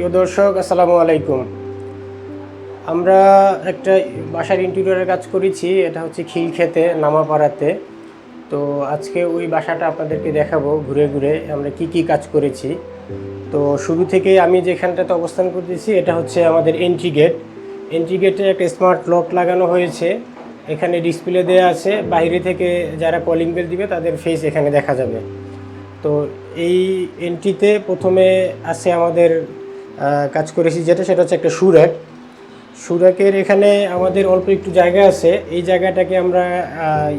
প্রিয় দর্শক, আসসালামু আলাইকুম। আমরা একটা বাসার ইন্টেরিয়রের কাজ করেছি, এটা হচ্ছে খিলক্ষেতে, নামাপাড়াতে। তো আজকে ওই বাসাটা আপনাদেরকে দেখাবো ঘুরে ঘুরে, আমরা কি কি কাজ করেছি। তো শুরু থেকে আমি যেখানটাতে অবস্থান করতেছি, এটা হচ্ছে আমাদের এন্ট্রি গেট এন্ট্রি গেটে একটা স্মার্ট লক লাগানো হয়েছে, এখানে ডিসপ্লে দেওয়া আছে। বাইরে থেকে যারা কলিং বেল দিবে, তাদের ফেস এখানে দেখা যাবে। তো এই এন্ট্রিতে প্রথমে আছে আমাদের কাজ করেছি যেটা, সেটা হচ্ছে একটা সুরাক। সুরাকের এখানে আমাদের অল্প একটু জায়গা আছে। এই জায়গাটাকে আমরা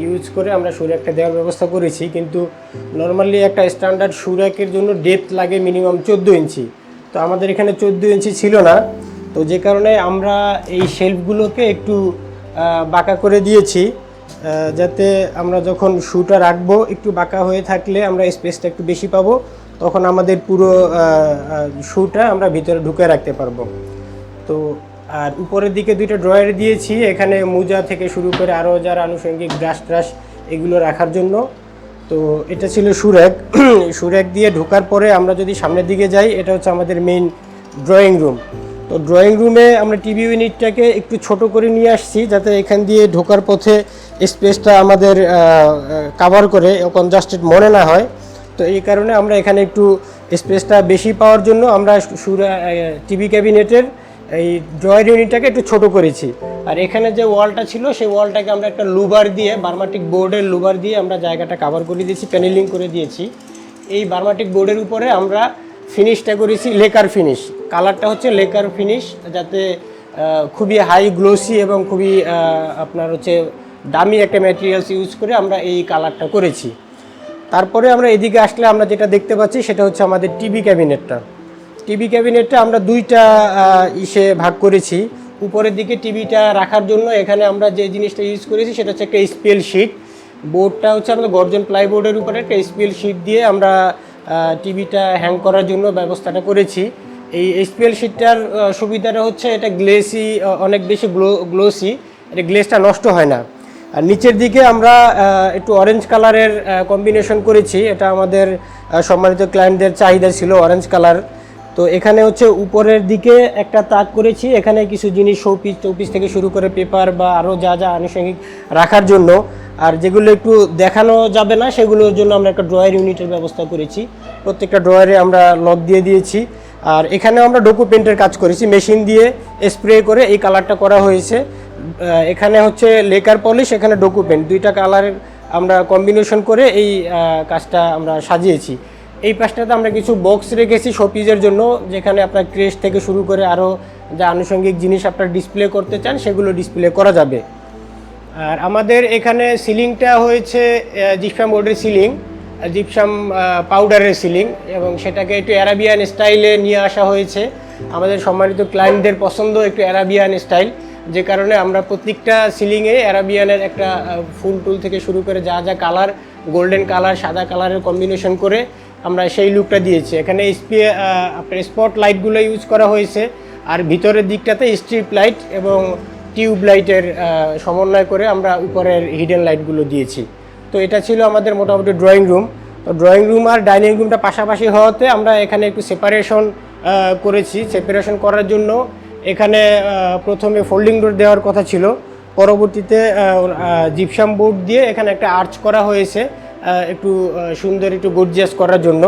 ইউজ করে আমরা সুরাকটা দেওয়ার ব্যবস্থা করেছি। কিন্তু নর্মালি একটা স্ট্যান্ডার্ড সুরাকের জন্য ডেপথ লাগে মিনিমাম চোদ্দ ইঞ্চি। তো আমাদের এখানে চোদ্দ ইঞ্চি ছিল না। তো যে কারণে আমরা এই শেলফগুলোকে একটু বাঁকা করে দিয়েছি। যাতে আমরা যখন শুটা রাখব, একটু বাঁকা হয়ে থাকলে আমরা স্পেসটা একটু বেশি পাবো। তখন আমাদের পুরো শুটা আমরা ভিতরে ঢুকে রাখতে পারব। তো, আর উপরের দিকে দুইটা ড্রয়ার দিয়েছি, এখানে মোজা থেকে শুরু করে আরও যারা আনুষঙ্গিক ব্রাশ ট্রাশ এগুলো রাখার জন্য। তো, এটা ছিল সুরেক সুরেক দিয়ে ঢোকার পরে আমরা যদি সামনের দিকে যাই, এটা হচ্ছে আমাদের মেইন ড্রয়িং রুম তো ড্রয়িং রুমে আমরা টিভি ইউনিটটাকে একটু ছোট করে নিয়ে আসছি, যাতে এখান দিয়ে ঢোকার পথে স্পেসটা আমাদের কাভার করে কনজাস্টেড মনে না হয়। তো এই কারণে আমরা এখানে একটু স্পেসটা বেশি পাওয়ার জন্য আমরা সুরা টিভি ক্যাবিনেটের এই ড্রয়ার ইউনিটটাকে একটু ছোট করেছি। আর এখানে যে ওয়ালটা ছিল, সেই ওয়ালটাকে আমরা একটা লুবার দিয়ে, বার্মাটিক বোর্ডের লুবার দিয়ে আমরা জায়গাটা কাভার করে দিয়েছি প্যানেলিং করে দিয়েছি। এই বার্মাটিক বোর্ডের উপরে আমরা ফিনিশটা করেছি লেকার ফিনিশ কালারটা হচ্ছে লেকার ফিনিশ যাতে খুবই হাই গ্লোসি এবং খুবই আপনার হচ্ছে দামি একটা ম্যাটেরিয়ালস ইউজ করে আমরা এই কালারটা করেছি। তারপরে আমরা এদিকে আসলে আমরা যেটা দেখতে পাচ্ছি সেটা হচ্ছে আমাদের টিভি ক্যাবিনেটটা। টিভি ক্যাবিনেটটা আমরা দুইটা ইসে ভাগ করেছি। উপরের দিকে টিভিটা রাখার জন্য এখানে আমরা যে জিনিসটা ইউজ করেছি সেটা হচ্ছে একটা স্পেল শিট বোর্ডটা হচ্ছে আমাদের গর্জন প্লাইবোর্ডের উপরে একটা স্পেল শিট দিয়ে আমরা টিভিটা হ্যাং করার জন্য ব্যবস্থাটা করেছি। এই স্পেল শিটটার সুবিধাটা হচ্ছে এটা গ্লেসি অনেক বেশি গ্লো গ্লোসি এটা গ্লেসটা নষ্ট হয় না। আর নিচের দিকে আমরা একটু অরেঞ্জ কালারের কম্বিনেশন করেছি। এটা আমাদের সম্মানিত ক্লায়েন্টদের চাহিদা ছিল অরেঞ্জ কালার তো এখানে হচ্ছে উপরের দিকে একটা তাক করেছি। এখানে কিছু জিনিস শোপিস চৌপিস থেকে শুরু করে পেপার বা আরও যা যা আনুষঙ্গিক রাখার জন্য। আর যেগুলো একটু দেখানো যাবে না, সেগুলোর জন্য আমরা একটা ড্রয়ার ইউনিটের ব্যবস্থা করেছি। প্রত্যেকটা ড্রয়ারে আমরা লক দিয়ে দিয়েছি। আর এখানেও আমরা ডকুমেন্টের কাজ করেছি। মেশিন দিয়ে স্প্রে করে এই কালারটা করা হয়েছে। এখানে হচ্ছে লেকার পলিশ এখানে ডকুমেন্ট দুইটা কালারের আমরা কম্বিনেশন করে এই কাজটা আমরা সাজিয়েছি। এই পাশটাতে আমরা কিছু বক্স রেখেছি শোপিজের জন্য, যেখানে আপনার ক্রেশ থেকে শুরু করে আরও যা আনুষঙ্গিক জিনিস আপনার ডিসপ্লে করতে চান, সেগুলো ডিসপ্লে করা যাবে। আর আমাদের এখানে সিলিংটা হয়েছে জিপসাম বোর্ডের সিলিং জিপসাম পাউডারের সিলিং এবং সেটাকে একটু অ্যারাবিয়ান স্টাইলে নিয়ে আসা হয়েছে। আমাদের সম্মানিত ক্লায়েন্টদের পছন্দ একটু অ্যারাবিয়ান স্টাইল যে কারণে আমরা প্রত্যেকটা সিলিংয়ে অ্যারাবিয়ানের একটা ফুল টুল থেকে শুরু করে যা যা কালার, গোল্ডেন কালার, সাদা কালারের কম্বিনেশন করে আমরা সেই লুকটা দিয়েছি। এখানে এসপি আপনার স্পট লাইটগুলো ইউজ করা হয়েছে। আর ভিতরের দিকটাতে স্ট্রিপ লাইট এবং টিউব লাইটের সমন্বয় করে আমরা উপরের হিডেন লাইটগুলো দিয়েছি। তো এটা ছিল আমাদের মোটামুটি ড্রয়িং রুম। তো ড্রয়িং রুম আর ডাইনিং রুমটা পাশাপাশি হওয়াতে আমরা এখানে একটু সেপারেশন করেছি। সেপারেশন করার জন্য এখানে প্রথমে ফোল্ডিং ডোর দেওয়ার কথা ছিল। পরবর্তীতে জিপসাম বোর্ড দিয়ে এখানে একটা আর্চ করা হয়েছে একটু সুন্দর, একটু গর্জিয়াস করার জন্য।